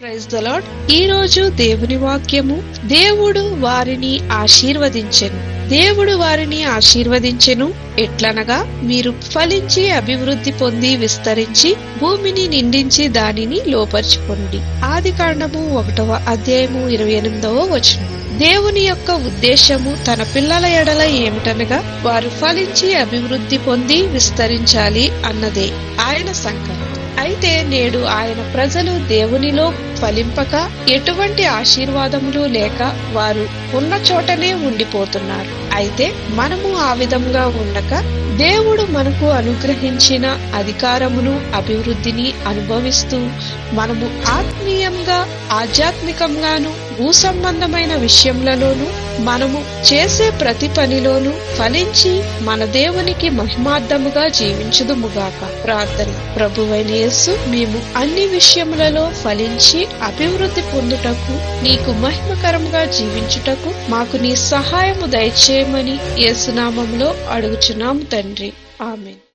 Praise ఈ రోజు దేవుని వాక్యము దేవుడు వారిని ఆశీర్వదించెను. దేవుడు వారిని ఆశీర్వదించెను. ఎట్లనగా మీరు ఫలించి అభివృద్ధి పొంది విస్తరించి భూమిని నిండించి దానిని లోపరుచుకోండి ఆది కాండము ఒకటవ అధ్యాయము ఇరవై ఎనిమిదవ వచనం. దేవుని యొక్క ఉద్దేశము తన పిల్లల ఎడల ఏమిటనగా వారు ఫలించి అభివృద్ధి పొంది విస్తరించాలి అన్నదే. ఆయన సంకల్పం అయితే నేడు ఆయన ప్రజలు దేవునిలో ఫలింపక ఎటువంటి ఆశీర్వాదములు లేక వారు ఉన్న చోటనే ఉండిపోతున్నారు. అయితే మనము ఆ విధంగా ఉండక దేవుడు మనకు అనుగ్రహించిన అధికారమును అభివృద్ధిని అనుభవిస్తూ మనము ఆత్మీయంగా ఆధ్యాత్మికంగాను భూ సంబంధమైన మనము చేసే ప్రతి పనిలోనూ ఫలించి మన దేవునికి మహిమార్థముగా జీవించుదుముగాక. ప్రార్థన. ప్రభువైన యేసు మేము అన్ని విషయములలో ఫలించి అభివృద్ధి పొందుటకు నీకు మహిమకరముగా జీవించుటకు మాకు నీ సహాయము దయచేయమని యేసునామంలో అడుగుచున్నాము తండ్రి. ఆమెన్.